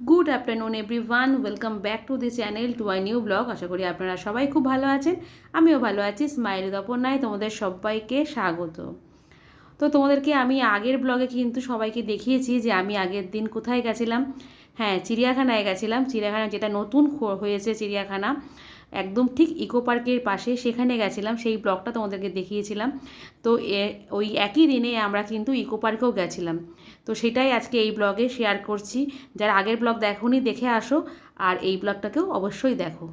Good afternoon everyone welcome back to the channel to I new vlog আশা করি আপনারা সবাই খুব ভালো আছেন। আমিও ভালো আছি। স্মাইল দপনায় তোমাদের সবাইকে স্বাগত। তো তোমাদেরকে আমি আগের ব্লগে কিন্তু সবাইকে দেখিয়েছি যে আমি আগের দিন কোথায় গেছিলাম। হ্যাঁ চিড়িয়াখানায় গেছিলাম। চিড়িয়াখানা যেটা নতুন হয়েছে, চিড়িয়াখানা। একদম ঠিক ইকো পার্কের পাশে সেখানে গেছিলাম, সেই ব্লগটা তোমাদেরকে দেখিয়েছিলাম। তো ওই একই দিনে আমরা কিন্তু ইকো পার্কেও গেছিলাম। তো সেটাই আজকে এই ব্লগে শেয়ার করছি। যারা আগের ব্লগ দেখোনি, দেখে আসো। আর এই ব্লগটাকেও অবশ্যই দেখো।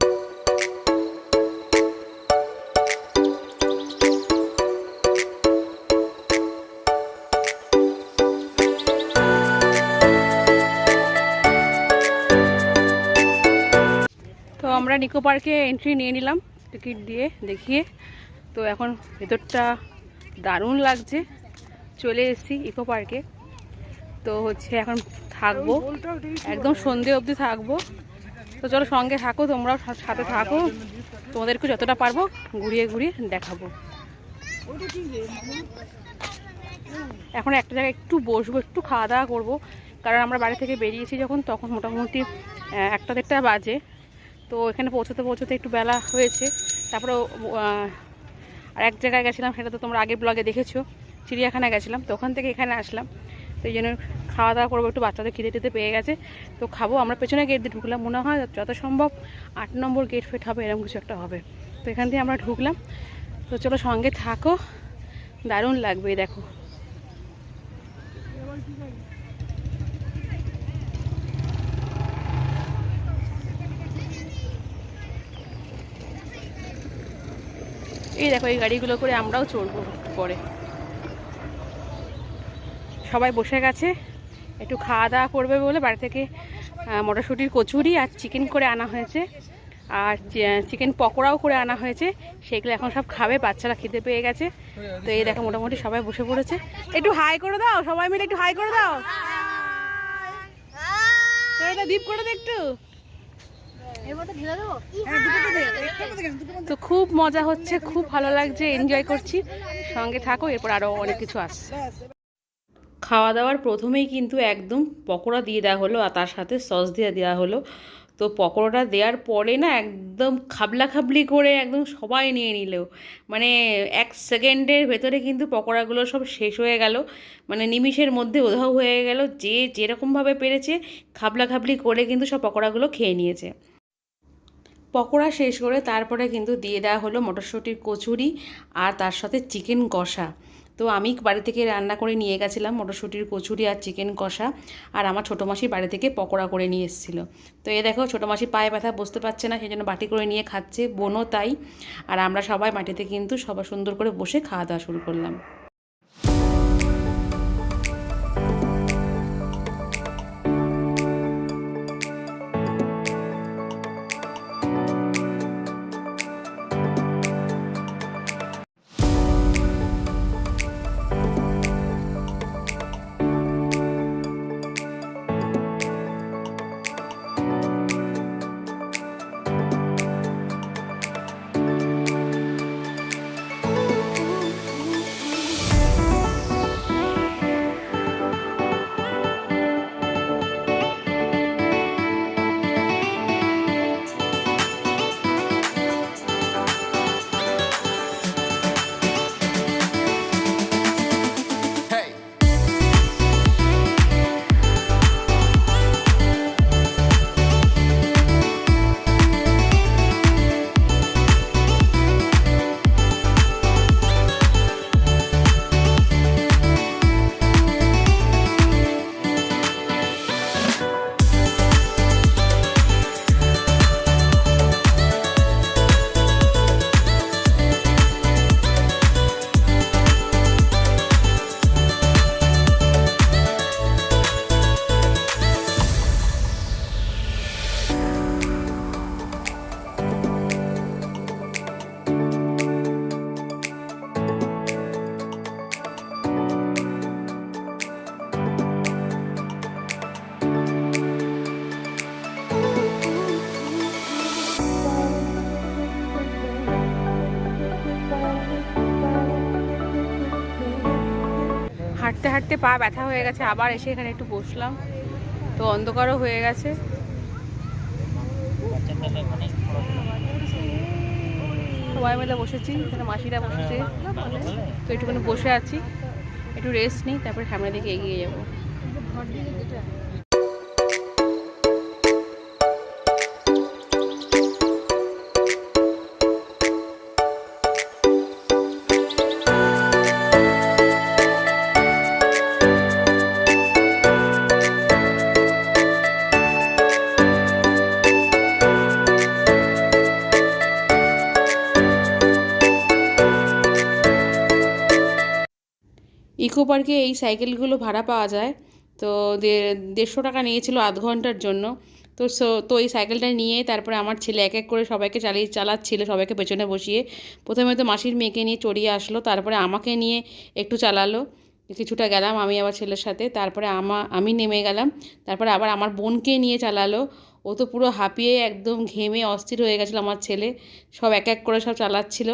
আমরা নিকো পার্কে এন্ট্রি নিয়ে নিলাম টিকিট দিয়ে দেখিয়ে। তো এখন ভেতরটা দারুণ লাগছে। চলে এসেছি ইকো পার্কে তো হচ্ছে এখন থাকব। একদম সন্ধে অবধি থাকব। তো চলো সঙ্গে থাকো, তোমরাও সাথে থাকো। তোমাদেরকে যতটা পারব ঘুরিয়ে ঘুরিয়ে দেখাবো। এখন একটা জায়গায় একটু বসবো, একটু খাওয়া দাওয়া করব। কারণ আমরা বাড়ি থেকে বেরিয়েছি যখন, তখন মোটামুটি একটা দেড়টা বাজে। তো এখানে পৌঁছতে পৌঁছতে একটু বেলা হয়েছে। তারপরে আর এক জায়গায় গেছিলাম, সেটা তো তোমরা আগের ব্লগে দেখেছ। চিড়িয়াখানায় গেছিলাম, তো ওখান থেকে এখানে আসলাম। তো এই জন্য খাওয়া দাওয়া করব, একটু বাচ্চাদের খিদে টিতে পেয়ে গেছে। তো খাব, আমরা পেছনে গেট দিয়ে ঢুকলাম। মনে হয় যত সম্ভব আট নম্বর গেট ফেট হবে, এরকম কিছু একটা হবে। তো এখান দিয়ে আমরা ঢুকলাম। তো চলো সঙ্গে থাকো। দারুণ লাগবে দেখো। এই দেখো, এই গাড়িগুলো করে আমরাও চড়বো পরে। সবাই বসে গেছে, একটু খাওয়া দাওয়া করবে বলে বাড়ি থেকে মটরশুঁটির কচুরি আর চিকেন করে আনা হয়েছে। আর চিকেন পকোড়াও করে আনা হয়েছে, সেগুলো এখন সব খাবে, বাচ্চারা খেতে পেয়ে গেছে। তো এই দেখো, মোটামুটি সবাই বসে পড়েছে। একটু হাই করে দাও, সবাই মিলে একটু হাই করে দাও। করে দাও, দীপ করে দাও একটু। তো খুব মজা হচ্ছে খুব ভালো লাগছে এনজয় করছি। সঙ্গে থাকো এরপর আরও অনেক কিছু আসছে। খাওয়া দাওয়ার প্রথমেই কিন্তু একদম পকোড়া দিয়ে দেওয়া হলো আর তার সাথে সস দিয়ে দেওয়া হলো। তো পকোড়াটা দেওয়ার পরে না একদম খাবলা খাবলি করে একদম সবাই নিয়ে নিল। মানে এক সেকেন্ডের ভেতরে কিন্তু পকোড়াগুলো সব শেষ হয়ে গেল। মানে নিমিষের মধ্যে উধাও হয়ে গেল। যে যেরকমভাবে পেরেছে খাবলা খাবলি করে কিন্তু সব পকোড়াগুলো খেয়ে নিয়েছে। পকোড়া শেষ করে তারপরে কিন্তু দিয়ে দেওয়া হলো মটরশুঁটির কচুরি আর তার সাথে চিকেন কষা। তো আমি বাড়ি থেকে রান্না করে নিয়ে গেছিলাম মটরশুঁটির কচুরি আর চিকেন কষা আর আমার ছোটো মাসি বাড়ি থেকে পকোড়া করে নিয়ে এসেছিল। তো এ দেখো ছোটো মাসি পায়ে ব্যথা বসতে পারছে না সেই জন্য বাটি করে নিয়ে খাচ্ছে, বোনও তাই। আর আমরা সবাই মাটিতে কিন্তু সবাই সুন্দর করে বসে খাওয়া দাওয়া শুরু করলাম। হাঁটতে হাঁটতে পা ব্যথা হয়ে গেছে, আবার এসে এখানে একটু বসলাম। তো অন্ধকারও হয়ে গেছে। সবাই মিলে বসেছি, এখানে মাসিরা বসেছে। তো একটুখানি বসে আছি, একটু রেস্ট নিই, তারপরে সামনের দিকে এগিয়ে যাব। ইকো পার্কে এই সাইকেলগুলো ভাড়া পাওয়া যায়। তো দেড়শো টাকা নিয়েছিল আধ ঘণ্টার জন্য। তো সো- তো এই সাইকেলটা নিয়ে তারপরে আমার ছেলে এক এক করে সবাইকে চালিয়ে, চালাচ্ছিল সবাইকে পেছনে বসিয়ে। প্রথমে তো মাসির মেয়েকে নিয়ে চড়িয়ে আসলো, তারপরে আমাকে নিয়ে একটু চালালো। কিছুটা গেলাম আমি আবার ছেলের সাথে, তারপরে আমা, আমি নেমে গেলাম। তারপরে আবার আমার বোনকে নিয়ে চালালো। ও তো পুরো হাঁপিয়ে একদম ঘেমে অস্থির হয়ে গেছিল আমার ছেলে। সব এক এক করে সব চালাচ্ছিল।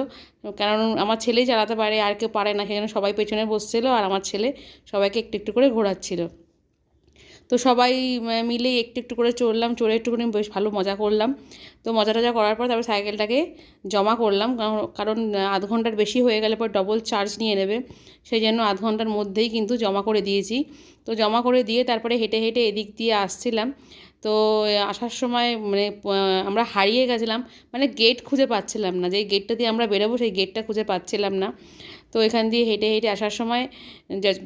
কারণ আমার ছেলেই চালাতে পারে, আর কেউ পারে না। সেখানে সবাই পেছনে বসছিল আর আমার ছেলে সবাইকে একটু একটু করে ঘোরাচ্ছিল। তো সবাই, ম- মিলে একটু একটু করে চড়লাম। চড়ে একটুখানি বেশ ভালো মজা করলাম। তো মজা টজা করার পর তারপর সাইকেলটাকে জমা করলাম। কারণ আধ ঘণ্টার বেশি হয়ে গেলে পর ডবল চার্জ নিয়ে নেবে। সেই জন্য আধ ঘণ্টার মধ্যেই কিন্তু জমা করে দিয়েছি। তো জমা করে দিয়ে তারপরে হেঁটে হেঁটে এদিক দিয়ে আসছিলাম। তো আসার সময় মানে আমরা হারিয়ে গেছিলাম। মানে গেট খুঁজে পাচ্ছিলাম না। যেই গেটটা দিয়ে আমরা বেরোবো, সেই গেটটা খুঁজে পাচ্ছিলাম না। তো এখান দিয়ে হেঁটে হেঁটে আসার সময়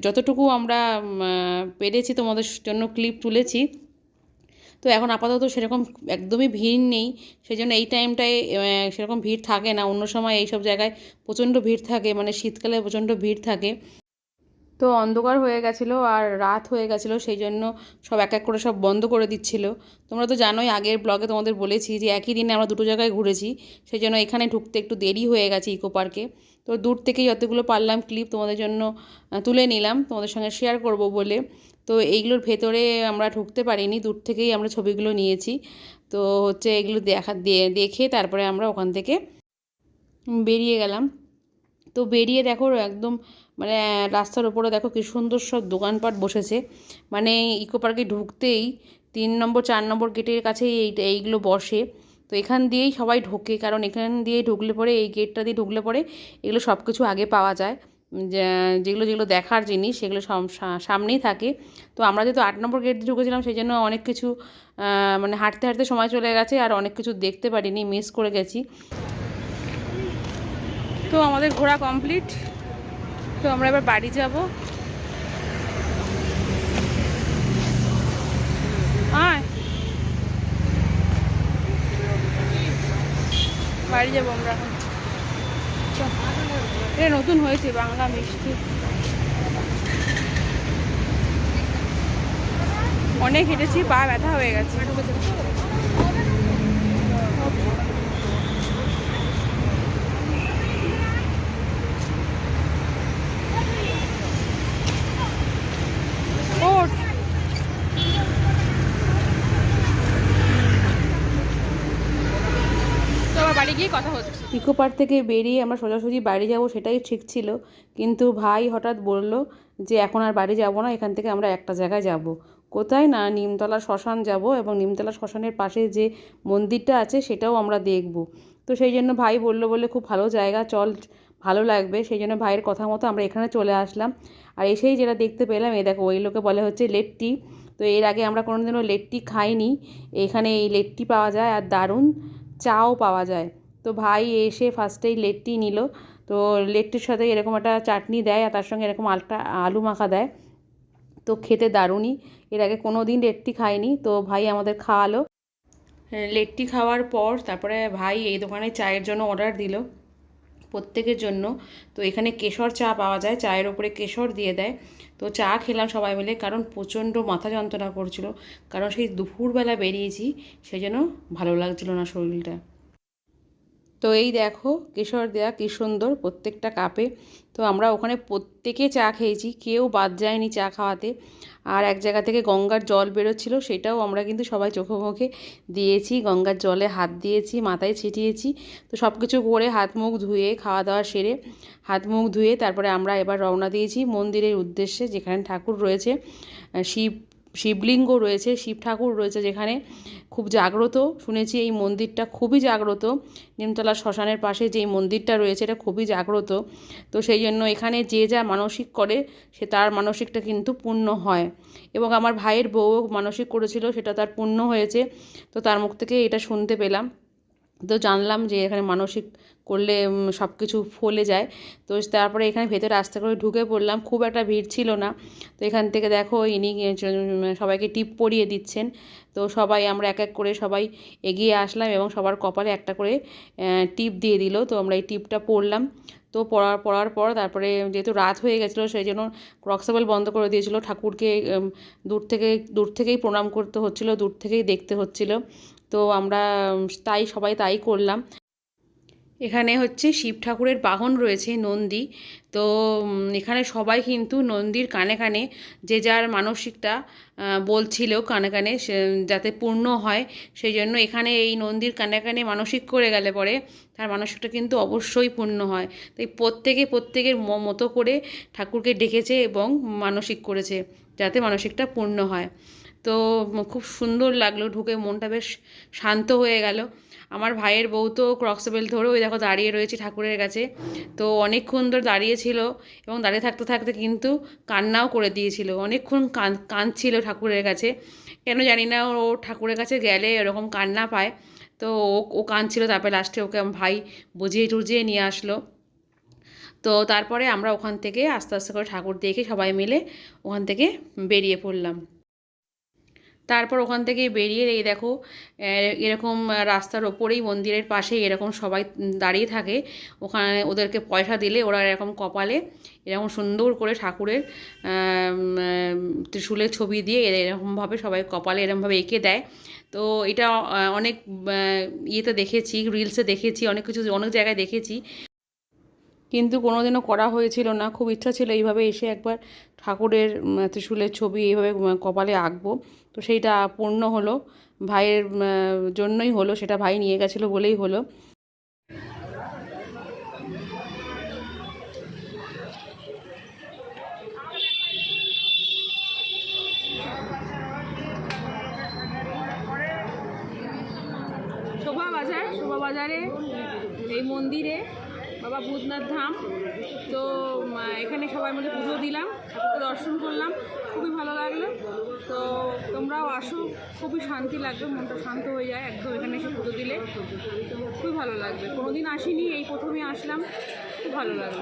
যতটুকু আমরা পেরেছি, তোমাদের জন্য ক্লিপ তুলেছি, তো এখন আপাতত সেরকম একদমই ভিড় নেই। সেই জন্য এই টাইমটায় সেরকম ভিড় থাকে না। অন্য সময় এই সব জায়গায় প্রচণ্ড ভিড় থাকে। মানে শীতকালে প্রচণ্ড ভিড় থাকে। তো অন্ধকার হয়ে গেছিল আর রাত হয়ে গেছিল, সেই জন্য সব এক এক করে সব বন্ধ করে দিচ্ছিল। তোমরা তো জানোই, আগের ব্লগে তোমাদের বলেছি যে একই দিনে আমরা দুটো জায়গায় ঘুরেছি, সেই জন্য এখানে ঢুকতে একটু দেরি হয়ে গেছে ইকো পার্কে তো দূর থেকেই যতগুলো পারলাম ক্লিপ তোমাদের জন্য তুলে নিলাম, তোমাদের সঙ্গে শেয়ার করব বলে। তো এইগুলোর ভেতরে আমরা ঢুকতে পারিনি, দূর থেকেই আমরা ছবিগুলো নিয়েছি। তো হচ্ছে এগুলো দেখা দেখে তারপরে আমরা ওখান থেকে বেরিয়ে গেলাম। তো বেরিয়ে দেখো একদম মানে রাস্তার ওপরে দেখো কি সুন্দর সব দোকানপাট বসেছে। মানে ইকো পার্কে ঢুকতেই তিন নম্বর, চার নম্বর গেটের কাছেই এই, এইগুলো বসে। তো এখান দিয়েই সবাই ঢোকে, কারণ এখান দিয়ে ঢুকলে পরে, এই গেটটা দিয়ে ঢুকলে পরে এগুলো সব কিছু আগে পাওয়া যায়। যেগুলো যেগুলো দেখার জিনিস, সেগুলো সামনেই থাকে। তো আমরা যেহেতু আট নম্বর গেট দিয়ে ঢুকেছিলাম, সেই জন্য অনেক কিছু মানে হাঁটতে হাঁটতে সময় চলে গেছে, আর অনেক কিছু দেখতে পারিনি, মিস করে গেছি। তো আমাদের ঘোরা কমপ্লিট। তো আমরা এবার বাড়ি যাব। বাড়ি যাব আমরা এখন। এটা নতুন হয়েছে, বাংলা মিষ্টি। অনেক হেঁটেছি, পা ব্যথা হয়ে গেছে ওঠ তো আবার বাড়ি গিয়ে কথা হচ্ছে ইকো পার্ক থেকে বেরিয়ে আমরা সোজাসুজি বাড়ি যাব সেটাই ঠিক ছিল। কিন্তু ভাই হঠাৎ বলল যে, এখন আর বাড়ি যাব না, এখান থেকে আমরা একটা জায়গায় যাব। কোথায় না, নিমতলা শ্মশান যাব এবং নিমতলা শ্মশানের পাশে যে মন্দিরটা আছে সেটাও আমরা দেখব। তো সেই জন্য ভাই বলল, বলে খুব ভালো জায়গা, চল, ভালো লাগবে। সেই জন্য ভাইয়ের কথা মতো আমরা এখানে চলে আসলাম। আর এসেই যেটা দেখতে পেলাম, এই দেখো, ওই লোকে বলে হচ্ছে লেট্টি। তো এর আগে আমরা কোনোদিনও লেট্টি খাইনি। এখানে এই লেট্টি পাওয়া যায় আর দারুণ চাও পাওয়া যায়। তো ভাই এসে ফার্স্টেই লেট্টি নিল। তো লেট্টির সাথে এরকম একটা চাটনি দেয় আর তার সঙ্গে এরকম আলটা, আলু মাখা দেয়। তো খেতে দারুণই। এর আগে কোনো দিন লেট্টি খাইনি। তো ভাই আমাদের খাওয়ালো। লেট্টি খাওয়ার পর তারপরে ভাই এই দোকানে চায়ের জন্য অর্ডার দিল। প্রত্যেকের জন্য। তো এখানে কেশর চা পাওয়া যায়। চায়ের ওপরে কেশর দিয়ে দেয়। তো চা খেলাম সবাই মিলে কারণ প্রচণ্ড মাথা যন্ত্রণা করছিল। কারণ সেই দুপুরবেলা বেরিয়েছি সেই জন্য ভালো লাগছিল না শরীরটা। তো এই দেখো কেশর দেয়া কী সুন্দর প্রত্যেকটা কাপে। তো আমরা ওখানে প্রত্যেকে চা খেয়েছি, কেউ বাদ যায়নি চা খাওয়াতে। আর এক জায়গা থেকে গঙ্গার জল বেরোচ্ছিল, সেটাও আমরা কিন্তু সবাই চোখে মুখে দিয়েছি। গঙ্গার জলে হাত দিয়েছি, মাথায় ছিটিয়েছি। তো সব কিছু করে হাত মুখ ধুয়ে খাওয়া দাওয়া সেরে হাত মুখ ধুয়ে তারপরে আমরা এবার রওনা দিয়েছি মন্দিরের উদ্দেশ্যে, যেখানে ঠাকুর রয়েছে। শিব শিবলিঙ্গ রয়েছে, শিব ঠাকুর রয়েছে যেখানে খুব জাগ্রত। শুনেছি এই মন্দিরটা খুবই জাগ্রত। নিমতলা শ্মশানের পাশে যেই মন্দিরটা রয়েছে এটা খুবই জাগ্রত। তো সেই জন্য এখানে যে যা মানসিক করে সে তার মানসিকটা কিন্তু পূর্ণ হয়। এবং আমার ভাইয়ের বউ মানসিক করেছিল, সেটা তার পূর্ণ হয়েছে। তো তার মুখ থেকে এটা শুনতে পেলাম। তো জানলাম যে এখানে মানসিক করলে সব কিছু ফলে যায়। তো তারপরে এখানে ভেতরে আস্তে করে ঢুকে পড়লাম, খুব একটা ভিড় ছিল না। তো এখান থেকে দেখো, ইনি সবাইকে টিপ পরিয়ে দিচ্ছেন। তো সবাই, আমরা এক এক করে সবাই এগিয়ে আসলাম এবং সবার কপালে একটা করে টিপ দিয়ে দিল। তো আমরা এই টিপটা পরলাম তো পড়ার পড়ার পর তারপরে যেহেতু রাত হয়ে গেছিল, সেই জন্য ক্রক্সেবল বন্ধ করে দিয়েছিল। ঠাকুরকে দূর থেকে, দূর থেকেই প্রণাম করতে হচ্ছিল, দূর থেকেই দেখতে হচ্ছিল। তো আমরা তাই, সবাই তাই করলাম। এখানে হচ্ছে শিব ঠাকুরের বাহন রয়েছে, নন্দী। তো এখানে সবাই কিন্তু নন্দীর কানে কানে যে যার মানসিকটা বলছিল কানে কানে যাতে পূর্ণ হয়, সেই জন্য এখানে এই নন্দীর কানে কানে মানসিক করে গেলে পরে তার মানসিকটা কিন্তু অবশ্যই পূর্ণ হয়। তাই প্রত্যেকে প্রত্যেকের মতো করে ঠাকুরকে ডেকেছে এবং মানসিক করেছে, যাতে মানসিকটা পূর্ণ হয়। তো খুব সুন্দর লাগল ঢুকে, মনটা বেশ শান্ত হয়ে গেল। আমার ভাইয়ের বউ তো ক্রক্সবেল ধরে ওই দেখো দাঁড়িয়ে রয়েছে ঠাকুরের কাছে। তো অনেকক্ষণ ধরে দাঁড়িয়েছিল এবং দাঁড়িয়ে থাকতে থাকতে কিন্তু কান্নাও করে দিয়েছিল। অনেকক্ষণ কান, কাঁদছিল ঠাকুরের কাছে। কেন জানি না ও ঠাকুরের কাছে গেলে এরকম কান্না পায়। তো ও ও কাঁদছিল, তারপরে লাস্টে ওকে আমার ভাই বুঝিয়ে টুজিয়ে নিয়ে আসলো। তো তারপরে আমরা ওখান থেকে আস্তে আস্তে করে ঠাকুর দেখে সবাই মিলে ওখান থেকে বেরিয়ে পড়লাম। তারপর ওখান থেকে বেরিয়ে এই দেখো এরকম রাস্তার ওপরেই মন্দিরের পাশেই এরকম সবাই দাঁড়িয়ে থাকে। ওখানে ওদেরকে পয়সা দিলে ওরা এরকম কপালে এরকম সুন্দর করে ঠাকুরের ত্রিশূলের ছবি দিয়ে এরকমভাবে সবাই কপালে এরকমভাবে এঁকে দেয়। তো এটা অনেক ইয়েতে দেখেছি রিলসে দেখেছি, অনেক কিছু, অনেক জায়গায় দেখেছি। কিন্তু কোনোদিনও করা হয়েছিল না। খুব ইচ্ছা ছিল এইভাবে এসে একবার ঠাকুরের ত্রিশূলের ছবি এইভাবে কপালে আঁকবো। তো সেইটা পূর্ণ হলো। ভাইয়ের জন্যই হলো, সেটা ভাই নিয়ে গেছিল বলেই হলো। শোভাবাজারে এই মন্দিরে, বাবা ভূতনাথ ধাম। তো এখানে সবাই মিলে পুজো দিলাম। দর্শন করলাম, খুবই ভালো লাগল। তো তোমরাও আসো, খুবই শান্তি লাগবে মনটা শান্ত হয়ে যায়, একদম এখানে এসে পুজো দিলে। খুবই ভালো লাগবে। কোনোদিন আসিনি, এই প্রথমে আসলাম, খুব ভালো লাগল।